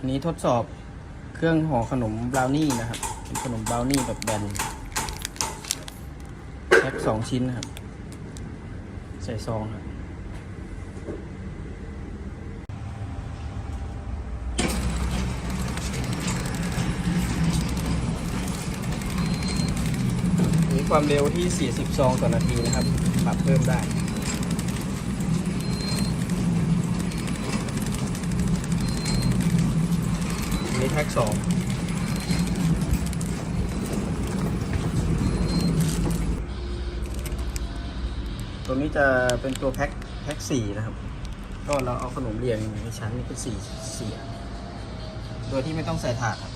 อันนี้ทดสอบเครื่องห่อขนมบราวนี่นะครับ เป็นขนมบราวนี่แบบแบนแพ็คสองชิ้นนะครับ ใส่ซองครับมีความเร็วที่ 40 ซองต่อนาทีนะครับ ปรับเพิ่มได้ อั นี้แพ็คสองตัวนี้จะเป็นตัวแพ็คแพ็คสี่นะครับ ก็เราเอาขนมเรียงในชั้นนี้เป็นสี่สี่อันโดยที่ไม่ต้องใส่ถาดครับ